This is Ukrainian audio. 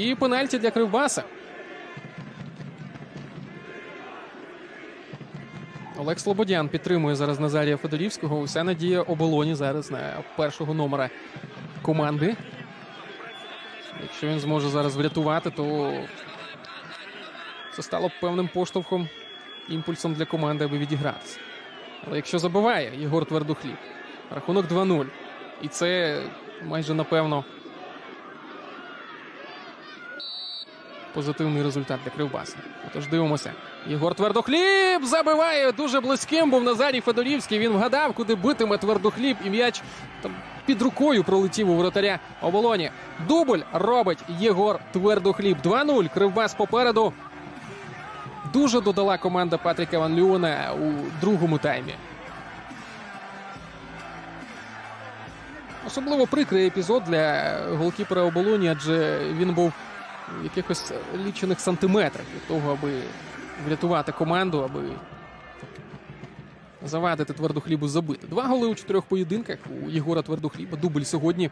І пенальті для Кривбаса. Олег Слободян підтримує зараз Назарія Федорівського. Уся надія оболоні зараз на першого номера команди. Якщо він зможе зараз врятувати, то це стало б певним поштовхом, імпульсом для команди, аби відігратися. Але якщо забиває Єгор Твердохліб, рахунок 2-0. І це майже напевно позитивний результат для Кривбаса. Отож дивимося. Єгор Твердохліб забиває дуже близьким. Був Назарій Федорівський. Він вгадав, куди битиме Твердохліб, і м'яч там під рукою пролетів у воротаря оболоні. Дубль робить Єгор Твердохліб. 2-0. Кривбас попереду. Дуже додала команда Патріка Ван Люна у другому таймі. Особливо прикрий епізод для голкіпера оболоні, адже він був якихось лічених сантиметрах від того, аби врятувати команду, аби завадити твердохлібу забити. Два голи у чотирьох поєдинках у Єгора Твердохліба. Дубль сьогодні